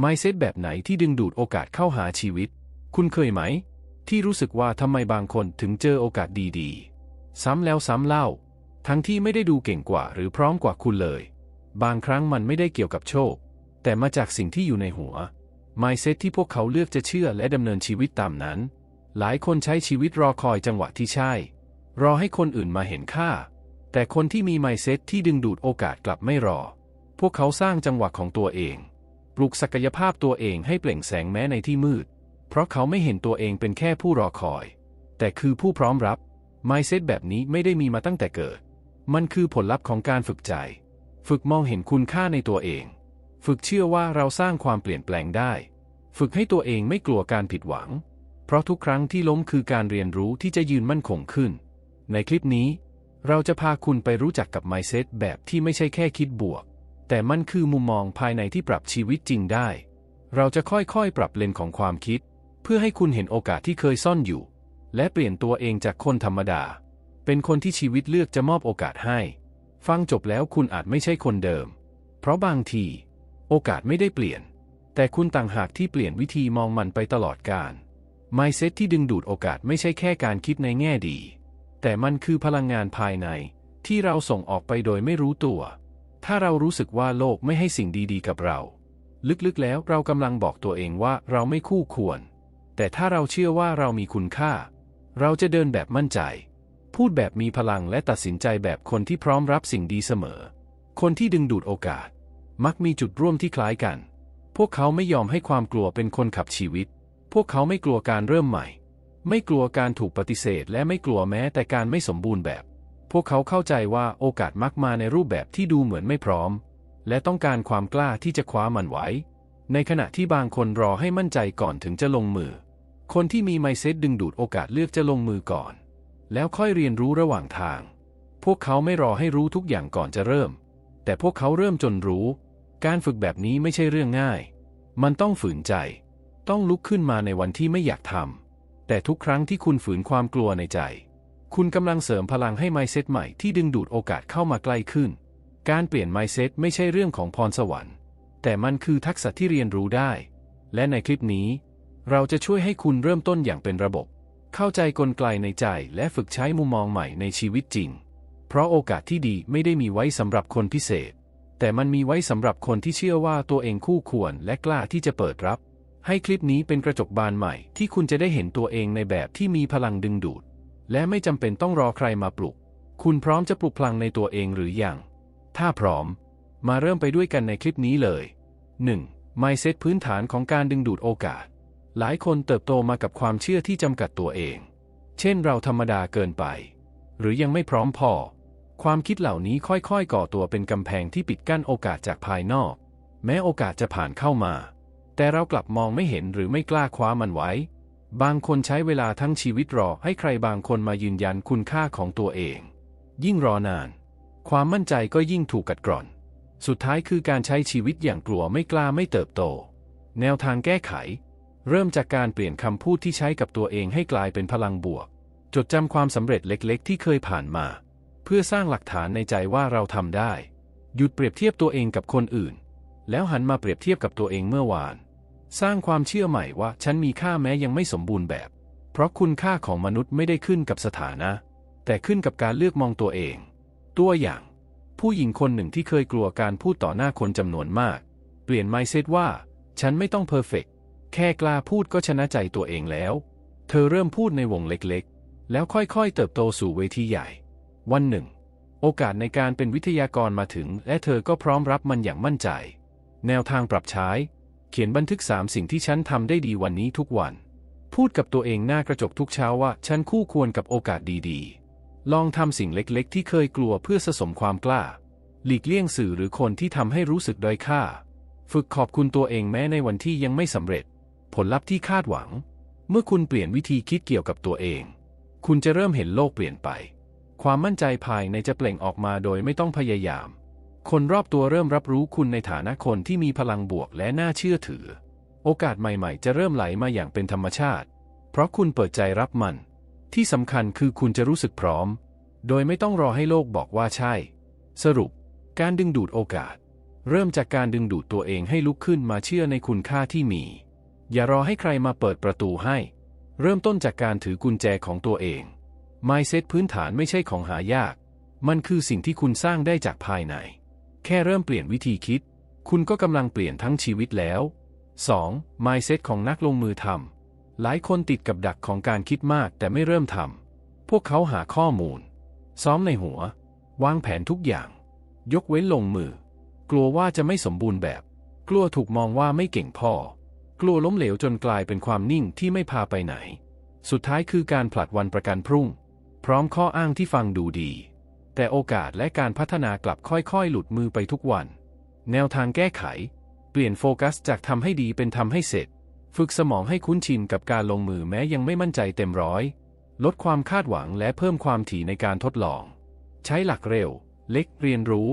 mindset แบบไหนที่ดึงดูดโอกาสเข้าหาชีวิต คุณเคยไหม ที่รู้สึกว่าทำไมบางคนถึงเจอโอกาสดีๆ ซ้ำแล้วซ้ำเล่า ทั้งที่ไม่ได้ดูเก่งกว่าหรือพร้อมกว่าคุณเลย บางครั้งมันไม่ได้เกี่ยวกับโชค แต่มาจากสิ่งที่อยู่ในหัว mindset ที่พวกเขาเลือกจะเชื่อและดำเนินชีวิตตามนั้น หลายคนใช้ชีวิตรอคอยจังหวะที่ใช่ รอให้คนอื่นมาเห็นค่า แต่คนที่มี mindset ที่ดึงดูดโอกาสกลับไม่รอ พวกเขาสร้างจังหวะของตัวเอง ปลุกศักยภาพตัวเองให้เปล่งแสงแม้ในที่มืด เพราะเขาไม่เห็นตัวเองเป็นแค่ผู้รอคอย แต่คือผู้พร้อมรับ mindset แบบนี้ไม่ได้มีมาตั้งแต่เกิด มันคือผลลัพธ์ของการฝึกใจ ฝึกมองเห็นคุณค่าในตัวเอง ฝึกเชื่อว่าเราสร้างความเปลี่ยนแปลงได้ ฝึกให้ตัวเองไม่กลัวการผิดหวัง เพราะทุกครั้งที่ล้มคือการเรียนรู้ที่จะยืนมั่นคงขึ้น ในคลิปนี้ เราจะพาคุณไปรู้จักกับ mindset แบบที่ไม่ใช่แค่คิดบวก แต่มันคือมุมมองภายในที่ปรับชีวิตจริงได้ เราจะค่อยๆ ปรับเลนของความคิด เพื่อให้คุณเห็นโอกาสที่เคยซ่อนอยู่ และเปลี่ยนตัวเองจากคนธรรมดา เป็นคนที่ชีวิตเลือกจะมอบโอกาสให้ ฟังจบแล้วคุณอาจไม่ใช่คนเดิม เพราะบางที โอกาสไม่ได้เปลี่ยน แต่คุณต่างหากที่เปลี่ยนวิธีมองมันไปตลอดกาล mindset ที่ดึงดูดโอกาสไม่ใช่แค่การคิดในแง่ดี แต่มันคือพลังงานภายในที่เราส่งออกไปโดยไม่รู้ตัว ถ้าเรารู้สึกว่าโลกไม่ให้สิ่งดีๆกับเรา ลึกๆแล้วเรากำลังบอกตัวเองว่าเราไม่คู่ควร แต่ถ้าเราเชื่อว่าเรามีคุณค่า เราจะเดินแบบมั่นใจ พูดแบบมีพลังและตัดสินใจแบบคนที่พร้อมรับสิ่งดีเสมอ คนที่ดึงดูดโอกาส มักมีจุดร่วมที่คล้ายกัน พวกเขาไม่ยอมให้ความกลัวเป็นคนขับชีวิต พวกเขาไม่กลัวการเริ่มใหม่ ไม่กลัวการถูกปฏิเสธ และไม่กลัวแม้แต่การไม่สมบูรณ์แบบ พวกเขาเข้าใจว่าโอกาสมักมาในรูปแบบที่ดูเหมือนไม่พร้อม และต้องการความกล้าที่จะคว้ามันไว้ ในขณะที่บางคนรอให้มั่นใจก่อนถึงจะลงมือ คนที่มีไมเซ็ตดึงดูดโอกาสเลือกจะลงมือก่อน แล้วค่อยเรียนรู้ระหว่างทาง พวกเขาไม่รอให้รู้ทุกอย่างก่อนจะเริ่ม แต่พวกเขาเริ่มจนรู้ การฝึกแบบนี้ไม่ใช่เรื่องง่าย มันต้องฝืนใจ ต้องลุกขึ้นมาในวันที่ไม่อยากทำแต่ทุกครั้งที่คุณฝืนความกลัวในใจ คุณกำลังเสริมพลังให้ไมเซ็ตใหม่ที่ดึงดูดโอกาสเข้ามาใกล้ขึ้น การเปลี่ยนไมเซ็ตไม่ใช่เรื่องของพรสวรรค์ แต่มันคือทักษะที่เรียนรู้ได้ และในคลิปนี้ เราจะช่วยให้คุณเริ่มต้นอย่างเป็นระบบ เข้าใจกลไกในใจและฝึกใช้มุมมองใหม่ในชีวิตจริง เพราะโอกาสที่ดีไม่ได้มีไว้สำหรับคนพิเศษ แต่มันมีไว้สำหรับคนที่เชื่อว่าตัวเองคู่ควรและกล้าที่จะเปิดรับ ให้คลิปนี้เป็นกระจกบานใหม่ที่คุณจะได้เห็นตัวเองในแบบที่มีพลังดึงดูด และไม่จำเป็นต้องรอใครมาปลุก คุณพร้อมจะปลุกพลังในตัวเองหรือยัง ถ้าพร้อม มาเริ่มไปด้วยกันในคลิปนี้เลย 1. mindset พื้นฐานของการดึงดูดโอกาส หลายคนเติบโตมากับความเชื่อที่จำกัดตัวเอง เช่นเราธรรมดาเกินไป หรือยังไม่พร้อมพอ ความคิดเหล่านี้ค่อยๆ ก่อตัวเป็นกำแพงที่ปิดกั้นโอกาสจากภายนอก แม้โอกาสจะผ่านเข้ามา แต่เรากลับมองไม่เห็นหรือไม่กล้าคว้ามันไว้ บางคนใช้เวลาทั้งชีวิตรอให้ใครบางคนมายืนยันคุณค่าของตัวเอง ยิ่งรอนาน ความมั่นใจก็ยิ่งถูกกัดกร่อน สุดท้ายคือการใช้ชีวิตอย่างกลัวไม่กล้าไม่เติบโต แนวทางแก้ไข เริ่มจากการเปลี่ยนคำพูดที่ใช้กับตัวเองให้กลายเป็นพลังบวก จดจำความสำเร็จเล็กๆ ที่เคยผ่านมา เพื่อสร้างหลักฐานในใจว่าเราทำได้ หยุดเปรียบเทียบตัวเองกับคนอื่น แล้วหันมาเปรียบเทียบกับตัวเองเมื่อวาน สร้างความเชื่อใหม่ว่าฉันมีค่าแม้ยังไม่สมบูรณ์แบบ เพราะคุณค่าของมนุษย์ไม่ได้ขึ้นกับสถานะ แต่ขึ้นกับการเลือกมองตัวเอง ตัวอย่าง ผู้หญิงคนหนึ่งที่เคยกลัวการพูดต่อหน้าคนจำนวนมาก เปลี่ยนไมเซตว่า ฉันไม่ต้องเพอร์เฟกแค่กล้าพูดก็ชนะใจตัวเองแล้ว เธอเริ่มพูดในวงเล็กๆ แล้วค่อยๆ เติบโตสู่เวทีใหญ่ วันหนึ่ง โอกาสในการเป็นวิทยากรมาถึง และเธอก็พร้อมรับมันอย่างมั่นใจ แนวทางปรับใช้ เขียนบันทึกสามสิ่งที่ฉันทำได้ดีวันนี้ทุกวัน พูดกับตัวเองหน้ากระจกทุกเช้าว่าฉันคู่ควรกับโอกาสดีๆ ลองทำสิ่งเล็กๆ ที่เคยกลัวเพื่อสะสมความกล้า หลีกเลี่ยงสื่อหรือคนที่ทำให้รู้สึกด้อยค่า ฝึกขอบคุณตัวเองแม้ในวันที่ยังไม่สำเร็จ ผลลัพธ์ที่คาดหวัง เมื่อคุณเปลี่ยนวิธีคิดเกี่ยวกับตัวเอง คุณจะเริ่มเห็นโลกเปลี่ยนไป ความมั่นใจภายในจะเปล่งออกมาโดยไม่ต้องพยายาม คนรอบตัวเริ่มรับรู้คุณในฐานะคนที่มีพลังบวกและน่าเชื่อถือ โอกาสใหม่ๆ จะเริ่มไหลมาอย่างเป็นธรรมชาติ เพราะคุณเปิดใจรับมัน ที่สำคัญคือคุณจะรู้สึกพร้อม โดยไม่ต้องรอให้โลกบอกว่าใช่ สรุป การดึงดูดโอกาส เริ่มจากการดึงดูดตัวเองให้ลุกขึ้นมาเชื่อในคุณค่าที่มี อย่ารอให้ใครมาเปิดประตูให้ เริ่มต้นจากการถือกุญแจของตัวเอง Mindset พื้นฐานไม่ใช่ของหายาก มันคือสิ่งที่คุณสร้างได้จากภายใน แค่เริ่มเปลี่ยนวิธีคิด คุณก็กำลังเปลี่ยนทั้งชีวิตแล้ว 2. Mindset ของนักลงมือทำหลายคนติดกับดักของการคิดมากแต่ไม่เริ่มทำพวกเขาหาข้อมูล ซ้อมในหัว วางแผนทุกอย่าง ยกเว้นลงมือ กลัวว่าจะไม่สมบูรณ์แบบ กลัวถูกมองว่าไม่เก่งพอ กลัวล้มเหลวจนกลายเป็นความนิ่งที่ไม่พาไปไหน สุดท้ายคือการผลัดวันประกันพรุ่ง พร้อมข้ออ้างที่ฟังดูดี แต่โอกาสและการพัฒนากลับค่อยๆ หลุดมือไปทุกวัน แนวทางแก้ไข เปลี่ยนโฟกัสจากทำให้ดีเป็นทำให้เสร็จ ฝึกสมองให้คุ้นชินกับการลงมือแม้ยังไม่มั่นใจเต็มร้อย ลดความคาดหวังและเพิ่มความถี่ในการทดลอง ใช้หลักเร็ว เล็กเรียนรู้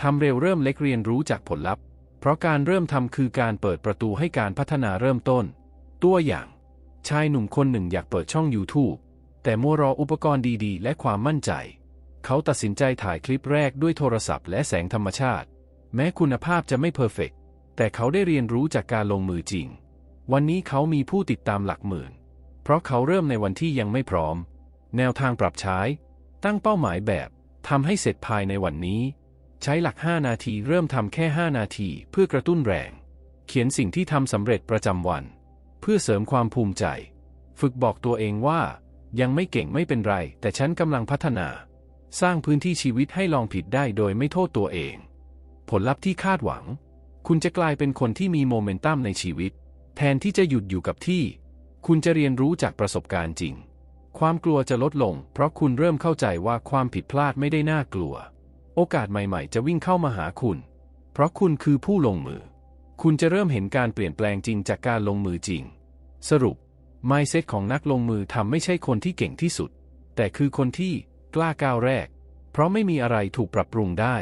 ทำเร็วเริ่มเล็กเรียนรู้จากผลลัพธ์ เพราะการเริ่มทำคือการเปิดประตูให้การพัฒนาเริ่มต้น ตัวอย่าง ชายหนุ่มคนหนึ่งอยากเปิดช่อง YouTube แต่มัวรออุปกรณ์ดีๆ และความมั่นใจ เขาตัดสินใจถ่ายคลิปแรกด้วยโทรศัพท์และแสงธรรมชาติ แม้คุณภาพจะไม่เพอร์เฟกแต่เขาได้เรียนรู้จากการลงมือจริง วันนี้เขามีผู้ติดตามหลักหมื่น เพราะเขาเริ่มในวันที่ยังไม่พร้อม แนวทางปรับใช้ ตั้งเป้าหมายแบบทำให้เสร็จภายในวันนี้ ใช้หลัก 5 นาทีเริ่มทำแค่ 5 นาทีเพื่อกระตุ้นแรง เขียนสิ่งที่ทำสำเร็จประจำวัน เพื่อเสริมความภูมิใจ ฝึกบอกตัวเองว่า ยังไม่เก่งไม่เป็นไร แต่ฉันกำลังพัฒนา สร้างพื้นที่ชีวิตให้ลองผิดได้โดยไม่โทษตัวเอง ผลลัพธ์ที่คาดหวัง คุณจะกลายเป็นคนที่มีโมเมนตัมในชีวิต แทนที่จะหยุดอยู่กับที่ คุณจะเรียนรู้จากประสบการณ์จริง ความกลัวจะลดลง เพราะคุณเริ่มเข้าใจว่าความผิดพลาดไม่ได้น่ากลัว โอกาสใหม่ๆ จะวิ่งเข้ามาหาคุณ เพราะคุณคือผู้ลงมือ คุณจะเริ่มเห็นการเปลี่ยนแปลงจริงจากการลงมือจริง สรุป mindset ของนักลงมือทำไม่ใช่คนที่เก่งที่สุด แต่คือคนที่ กล้าก้าวแรก เพราะไม่มีอะไรถูกปรับปรุงได้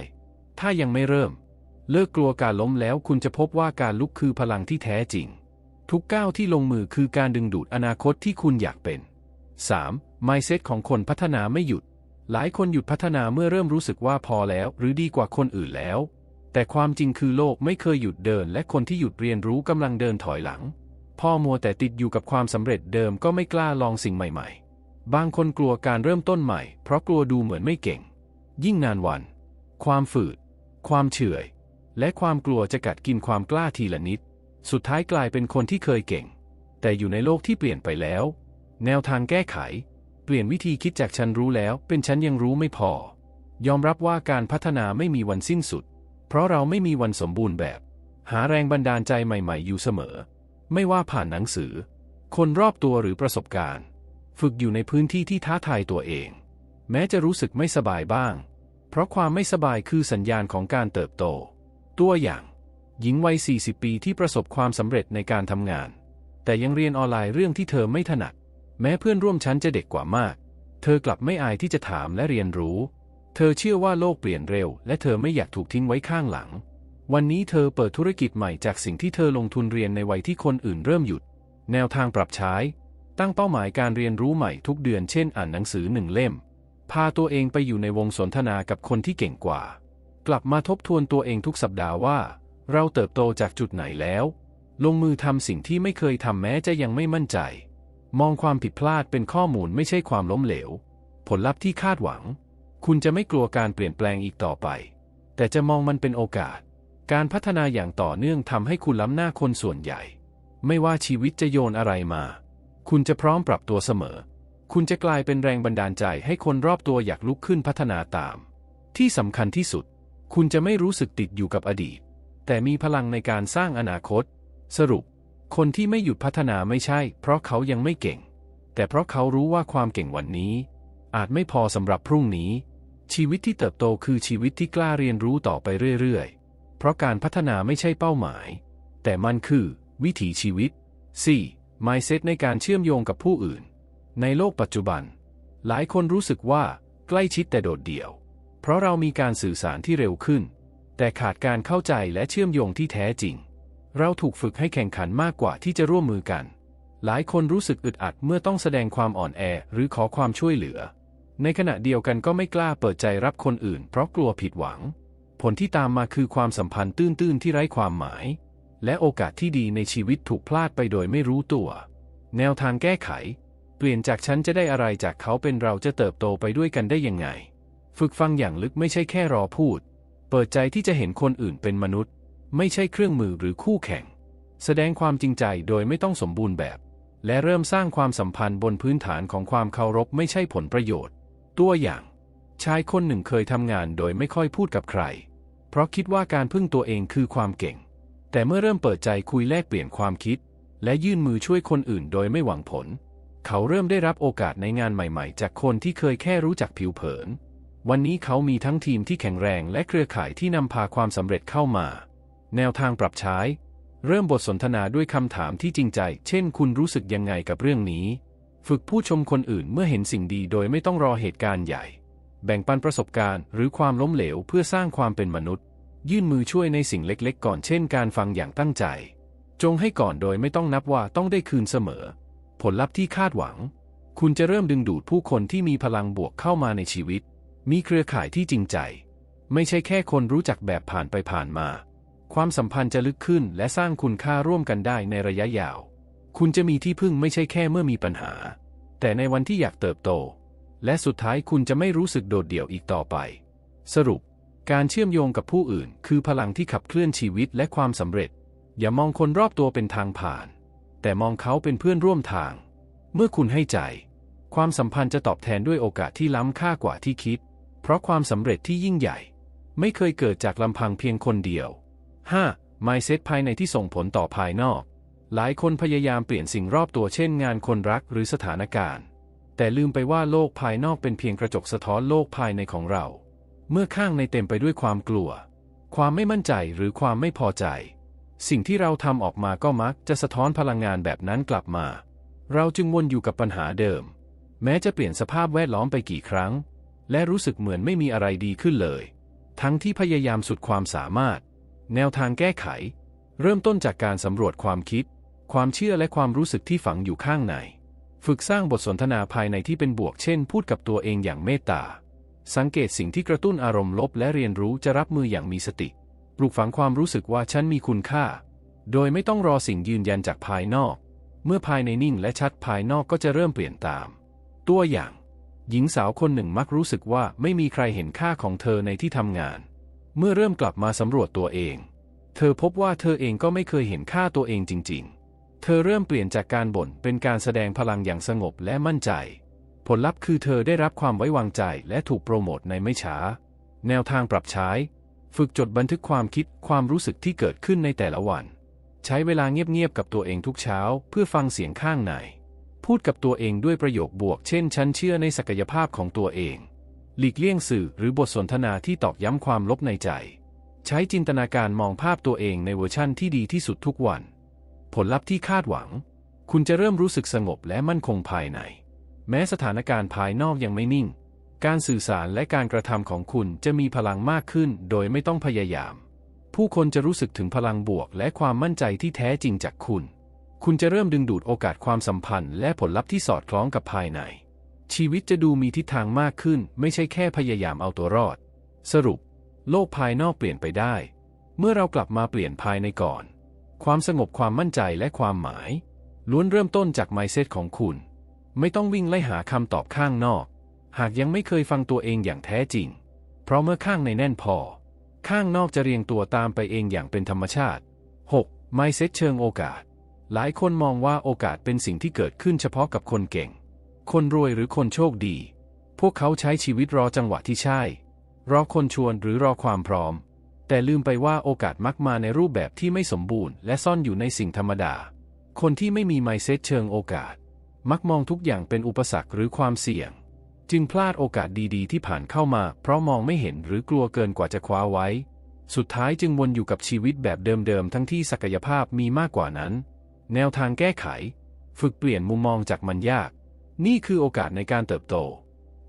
ถ้ายังไม่เริ่ม เลิกกลัวการล้มแล้วคุณจะพบว่าการลุกคือพลังที่แท้จริง ทุกก้าวที่ลงมือคือการดึงดูดอนาคตที่คุณอยากเป็น 3. mindset ของคนพัฒนาไม่หยุด หลายคนหยุดพัฒนาเมื่อเริ่มรู้สึกว่าพอแล้ว หรือดีกว่าคนอื่นแล้ว แต่ความจริงคือโลกไม่เคยหยุดเดิน และคนที่หยุดเรียนรู้กำลังเดินถอยหลัง พ่อมัวแต่ติดอยู่กับความสำเร็จเดิมก็ไม่กล้าลองสิ่งใหม่ ๆ บางคนกลัวการเริ่มต้นใหม่ เพราะกลัวดูเหมือนไม่เก่ง ยิ่งนานวัน ความฝืด ความเฉื่อย และความกลัวจะกัดกินความกล้าทีละนิด สุดท้ายกลายเป็นคนที่เคยเก่ง แต่อยู่ในโลกที่เปลี่ยนไปแล้ว แนวทางแก้ไข เปลี่ยนวิธีคิดจากฉันรู้แล้วเป็นฉันยังรู้ไม่พอ ยอมรับว่าการพัฒนาไม่มีวันสิ้นสุด เพราะเราไม่มีวันสมบูรณ์แบบ หาแรงบันดาลใจใหม่ ๆ อยู่เสมอ ไม่ว่าผ่านหนังสือ คนรอบตัวหรือประสบการณ์ ฝึกอยู่ในพื้นที่ที่ท้าทายตัวเอง แม้จะรู้สึกไม่สบายบ้าง เพราะความไม่สบายคือสัญญาณของการเติบโต ตัวอย่าง หญิงวัย 40 ปีที่ประสบความสำเร็จในการทำงาน แต่ยังเรียนออนไลน์เรื่องที่เธอไม่ถนัด แม้เพื่อนร่วมชั้นจะเด็กกว่ามาก เธอกลับไม่อายที่จะถามและเรียนรู้ เธอเชื่อว่าโลกเปลี่ยนเร็ว และเธอไม่อยากถูกทิ้งไว้ข้างหลัง วันนี้เธอเปิดธุรกิจใหม่จากสิ่งที่เธอลงทุนเรียนในวัยที่คนอื่นเริ่มหยุด แนวทางปรับใช้ ตั้งเป้าหมายการเรียนรู้ใหม่ทุกเดือนเช่นอ่านหนังสือหนึ่งเล่ม พาตัวเองไปอยู่ในวงสนทนากับคนที่เก่งกว่า กลับมาทบทวนตัวเองทุกสัปดาห์ว่า เราเติบโตจากจุดไหนแล้ว ลงมือทำสิ่งที่ไม่เคยทำแม้จะยังไม่มั่นใจ มองความผิดพลาดเป็นข้อมูลไม่ใช่ความล้มเหลว ผลลัพธ์ที่คาดหวัง คุณจะไม่กลัวการเปลี่ยนแปลงอีกต่อไป แต่จะมองมันเป็นโอกาส การพัฒนาอย่างต่อเนื่องทำให้คุณล้ำหน้าคนส่วนใหญ่ ไม่ว่าชีวิตจะโยนอะไรมา คุณจะพร้อมปรับตัวเสมอ คุณจะกลายเป็นแรงบันดาลใจให้คนรอบตัวอยากลุกขึ้นพัฒนาตาม ที่สำคัญที่สุด คุณจะไม่รู้สึกติดอยู่กับอดีต แต่มีพลังในการสร้างอนาคต สรุป คนที่ไม่หยุดพัฒนาไม่ใช่ เพราะเขายังไม่เก่ง แต่เพราะเขารู้ว่าความเก่งวันนี้ อาจไม่พอสำหรับพรุ่งนี้ ชีวิตที่เติบโตคือชีวิตที่กล้าเรียนรู้ต่อไปเรื่อยๆ เพราะการพัฒนาไม่ใช่เป้าหมาย แต่มันคือ วิถีชีวิต 4. Mindset ในการเชื่อมโยงกับผู้อื่น ในโลกปัจจุบัน หลายคนรู้สึกว่าใกล้ชิดแต่โดดเดี่ยว เพราะเรามีการสื่อสารที่เร็วขึ้น แต่ขาดการเข้าใจและเชื่อมโยงที่แท้จริง เราถูกฝึกให้แข่งขันมากกว่าที่จะร่วมมือกัน หลายคนรู้สึกอึดอัดเมื่อต้องแสดงความอ่อนแอหรือขอความช่วยเหลือ ในขณะเดียวกันก็ไม่กล้าเปิดใจรับคนอื่น เพราะกลัวผิดหวังผผลที่ตามมาคือความสัมพันธ์ตื้นๆที่ไร้ความหมาย และโอกาสที่ดีในชีวิตถูกพลาดไปโดยไม่รู้ตัว แนวทางแก้ไข เปลี่ยนจากฉันจะได้อะไรจากเขาเป็นเราจะเติบโตไปด้วยกันได้ยังไง ฝึกฟังอย่างลึกไม่ใช่แค่รอพูด เปิดใจที่จะเห็นคนอื่นเป็นมนุษย์ ไม่ใช่เครื่องมือหรือคู่แข่ง แสดงความจริงใจโดยไม่ต้องสมบูรณ์แบบ และเริ่มสร้างความสัมพันธ์บนพื้นฐานของความเคารพไม่ใช่ผลประโยชน์ ตัวอย่างชายคนหนึ่งเคยทำงานโดยไม่ค่อยพูดกับใคร เพราะคิดว่าการพึ่งตัวเองคือความเก่ง แต่เมื่อเริ่มเปิดใจคุยแลกเปลี่ยนความคิด และยื่นมือช่วยคนอื่นโดยไม่หวังผล เขาเริ่มได้รับโอกาสในงานใหม่ๆ จากคนที่เคยแค่รู้จักผิวเผิน วันนี้เขามีทั้งทีมที่แข็งแรงและเครือข่ายที่นำพาความสำเร็จเข้ามา แนวทางปรับใช้ เริ่มบทสนทนาด้วยคำถามที่จริงใจ เช่น คุณรู้สึกยังไงกับเรื่องนี้ ฝึกผู้ชมคนอื่นเมื่อเห็นสิ่งดีโดยไม่ต้องรอเหตุการณ์ใหญ่ แบ่งปันประสบการณ์ หรือความล้มเหลวเพื่อสร้างความเป็นมนุษย์ ยื่นมือช่วยในสิ่งเล็กๆ ก่อนเช่นการฟังอย่างตั้งใจ จงให้ก่อนโดยไม่ต้องนับว่าต้องได้คืนเสมอ ผลลัพธ์ที่คาดหวัง คุณจะเริ่มดึงดูดผู้คนที่มีพลังบวกเข้ามาในชีวิต มีเครือข่ายที่จริงใจ ไม่ใช่แค่คนรู้จักแบบผ่านไปผ่านมา ความสัมพันธ์จะลึกขึ้นและสร้างคุณค่าร่วมกันได้ในระยะยาว คุณจะมีที่พึ่งไม่ใช่แค่เมื่อมีปัญหา แต่ในวันที่อยากเติบโต และสุดท้ายคุณจะไม่รู้สึกโดดเดี่ยวอีกต่อไป สรุป การเชื่อมโยงกับผู้อื่น คือพลังที่ขับเคลื่อนชีวิตและความสำเร็จ อย่ามองคนรอบตัวเป็นทางผ่าน แต่มองเขาเป็นเพื่อนร่วมทาง เมื่อคุณให้ใจ ความสัมพันธ์จะตอบแทนด้วยโอกาสที่ล้ำค่ากว่าที่คิด เพราะความสำเร็จที่ยิ่งใหญ่ ไม่เคยเกิดจากลำพังเพียงคนเดียว 5. mindset ภายในที่ส่งผลต่อภายนอก หลายคนพยายามเปลี่ยนสิ่งรอบตัวเช่นงานคนรักหรือสถานการณ์ แต่ลืมไปว่าโลกภายนอกเป็นเพียงกระจกสะท้อนโลกภายในของเรา เมื่อข้างในเต็มไปด้วยความกลัว ความไม่มั่นใจหรือความไม่พอใจ สิ่งที่เราทำออกมาก็มักจะสะท้อนพลังงานแบบนั้นกลับมา เราจึงวนอยู่กับปัญหาเดิม แม้จะเปลี่ยนสภาพแวดล้อมไปกี่ครั้ง และรู้สึกเหมือนไม่มีอะไรดีขึ้นเลย ทั้งที่พยายามสุดความสามารถ แนวทางแก้ไข เริ่มต้นจากการสำรวจความคิด ความเชื่อและความรู้สึกที่ฝังอยู่ข้างใน ฝึกสร้างบทสนทนาภายในที่เป็นบวกเช่น พูดกับตัวเองอย่างเมตตา สังเกตสิ่งที่กระตุ้นอารมณ์ลบและเรียนรู้จะรับมืออย่างมีสติ ปลูกฝังความรู้สึกว่าฉันมีคุณค่า โดยไม่ต้องรอสิ่งยืนยันจากภายนอก เมื่อภายในนิ่งและชัดภายนอกก็จะเริ่มเปลี่ยนตาม ตัวอย่าง หญิงสาวคนหนึ่งมักรู้สึกว่าไม่มีใครเห็นค่าของเธอในที่ทำงาน เมื่อเริ่มกลับมาสำรวจตัวเอง เธอพบว่าเธอเองก็ไม่เคยเห็นค่าตัวเองจริง ๆ เธอเริ่มเปลี่ยนจากการบ่นเป็นการแสดงพลังอย่างสงบและมั่นใจ ผลลัพธ์คือเธอได้รับความไว้วางใจและถูกโปรโมทในไม่ช้า แนวทางปรับใช้ ฝึกจดบันทึกความคิดความรู้สึกที่เกิดขึ้นในแต่ละวัน ใช้เวลาเงียบๆกับตัวเองทุกเช้า เพื่อฟังเสียงข้างใน พูดกับตัวเองด้วยประโยคบวก เช่น ฉันเชื่อในศักยภาพของตัวเอง หลีกเลี่ยงสื่อหรือบทสนทนาที่ตอกย้ำความลบในใจ ใช้จินตนาการมองภาพตัวเองในเวอร์ชั่นที่ดีที่สุดทุกวัน ผลลัพธ์ที่คาดหวัง คุณจะเริ่มรู้สึกสงบและมั่นคงภายใน แม้สถานการณ์ภายนอกยังไม่นิ่ง การสื่อสารและการกระทำของคุณจะมีพลังมากขึ้นโดยไม่ต้องพยายาม ผู้คนจะรู้สึกถึงพลังบวกและความมั่นใจที่แท้จริงจากคุณ คุณจะเริ่มดึงดูดโอกาสความสัมพันธ์และผลลัพธ์ที่สอดคล้องกับภายใน ชีวิตจะดูมีทิศทางมากขึ้น ไม่ใช่แค่พยายามเอาตัวรอด สรุป โลกภายนอกเปลี่ยนไปได้ เมื่อเรากลับมาเปลี่ยนภายในก่อน ความสงบความมั่นใจและความหมาย ล้วนเริ่มต้นจากไมเซ็ตของคุณ ไม่ต้องวิ่งไล่หาคำตอบข้างนอก หากยังไม่เคยฟังตัวเองอย่างแท้จริง เพราะเมื่อข้างในแน่นพอ ข้างนอกจะเรียงตัวตามไปเองอย่างเป็นธรรมชาติ 6. Mindset เชิงโอกาส หลายคนมองว่าโอกาสเป็นสิ่งที่เกิดขึ้นเฉพาะกับคนเก่ง คนรวยหรือคนโชคดี พวกเขาใช้ชีวิตรอจังหวะที่ใช่ รอคนชวนหรือรอความพร้อม แต่ลืมไปว่าโอกาสมักมาในรูปแบบที่ไม่สมบูรณ์ และซ่อนอยู่ในสิ่งธรรมดา คนที่ไม่มี mindset เชิงโอกาส มักมองทุกอย่างเป็นอุปสรรคหรือความเสี่ยง จึงพลาดโอกาสดีๆ ที่ผ่านเข้ามา เพราะมองไม่เห็นหรือกลัวเกินกว่าจะคว้าไว้ สุดท้ายจึงวนอยู่กับชีวิตแบบเดิมๆ ทั้งที่ศักยภาพมีมากกว่านั้น แนวทางแก้ไข ฝึกเปลี่ยนมุมมองจากมันยาก นี่คือโอกาสในการเติบโต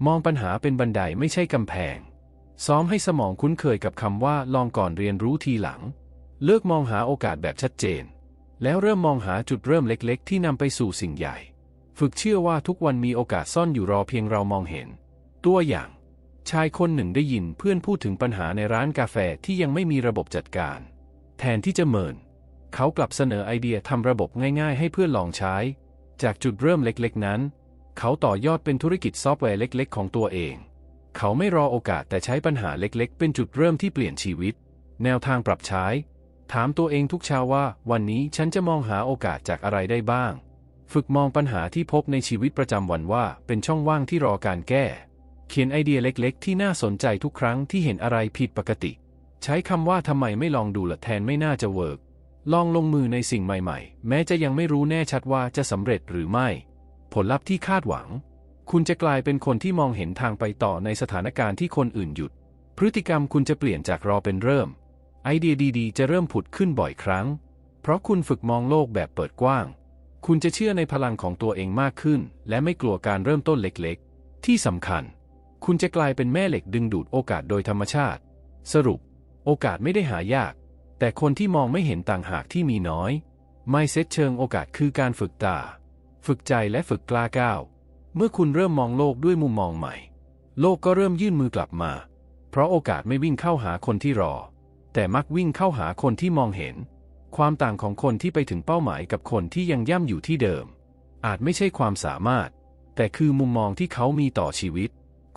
มองปัญหาเป็นบันไดไม่ใช่กำแพง ซ้อมให้สมองคุ้นเคยกับคำว่าลองก่อนเรียนรู้ทีหลัง เลิกมองหาโอกาสแบบชัดเจน แล้วเริ่มมองหาจุดเริ่มเล็กๆ ที่นำไปสู่สิ่งใหญ่ ฝึกเชื่อว่าทุกวันมีโอกาสซ่อนอยู่รอเพียงเรามองเห็น ตัวอย่าง ชายคนหนึ่งได้ยินเพื่อนพูดถึงปัญหาในร้านกาแฟที่ยังไม่มีระบบจัดการ แทนที่จะเมิน เขากลับเสนอไอเดียทำระบบง่ายๆ ให้เพื่อนลองใช้ จากจุดเริ่มเล็กๆนั้น เขาต่อยอดเป็นธุรกิจซอฟต์แวร์เล็กๆ ของตัวเอง เขาไม่รอโอกาสแต่ใช้ปัญหาเล็กๆ เป็นจุดเริ่มที่เปลี่ยนชีวิต แนวทางปรับใช้ ถามตัวเองทุกเช้าว่า วันนี้ฉันจะมองหาโอกาสจากอะไรได้บ้าง ฝึกมองปัญหาที่พบในชีวิตประจำวันว่าเป็นช่องว่างที่รอการแก้ เขียนไอเดียเล็กๆ ที่น่าสนใจทุกครั้งที่เห็นอะไรผิดปกติ ใช้คำว่าทำไมไม่ลองดูละแทนไม่น่าจะเวิร์กลองลงมือในสิ่งใหม่ๆ แม้จะยังไม่รู้แน่ชัดว่าจะสำเร็จหรือไม่ ผลลัพธ์ที่คาดหวัง คุณจะกลายเป็นคนที่มองเห็นทางไปต่อในสถานการณ์ที่คนอื่นหยุด พฤติกรรมคุณจะเปลี่ยนจากรอเป็นเริ่ม ไอเดียดีๆ จะเริ่มผุดขึ้นบ่อยครั้ง เพราะคุณฝึกมองโลกแบบเปิดกว้าง คุณจะเชื่อในพลังของตัวเองมากขึ้น และไม่กลัวการเริ่มต้นเล็กๆ ที่สำคัญ คุณจะกลายเป็นแม่เหล็กดึงดูดโอกาสโดยธรรมชาติ สรุป โอกาสไม่ได้หายาก แต่คนที่มองไม่เห็นต่างหากที่มีน้อย ไม่เซตเชิงโอกาสคือการฝึกตา ฝึกใจและฝึกกล้าก้าว เมื่อคุณเริ่มมองโลกด้วยมุมมองใหม่ โลกก็เริ่มยื่นมือกลับมา เพราะโอกาสไม่วิ่งเข้าหาคนที่รอ แต่มักวิ่งเข้าหาคนที่มองเห็น ความต่างของคนที่ไปถึงเป้าหมายกับคนที่ยังย่ำอยู่ที่เดิม อาจไม่ใช่ความสามารถ แต่คือมุมมองที่เขามีต่อชีวิต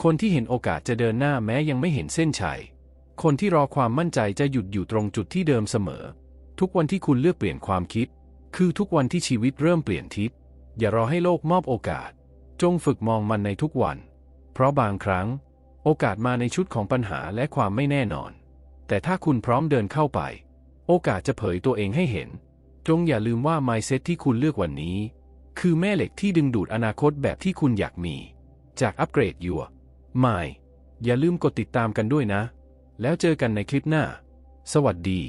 คนที่เห็นโอกาสจะเดินหน้าแม้ยังไม่เห็นเส้นชัย คนที่รอความมั่นใจจะหยุดอยู่ตรงจุดที่เดิมเสมอ ทุกวันที่คุณเลือกเปลี่ยนความคิด คือทุกวันที่ชีวิตเริ่มเปลี่ยนทิศ อย่ารอให้โลกมอบโอกาส จงฝึกมองมันในทุกวัน เพราะบางครั้ง โอกาสมาในชุดของปัญหาและความไม่แน่นอน แต่ถ้าคุณพร้อมเดินเข้าไป โอกาสจะเผยตัวเองให้เห็น จงอย่าลืมว่า mindset ที่คุณเลือกวันนี้ คือแม่เหล็กที่ดึงดูดอนาคตแบบที่คุณอยากมี จากอัปเกรดยัวไม่อย่าลืมกดติดตามกันด้วยนะ แล้วเจอกันในคลิปหน้า สวัสดี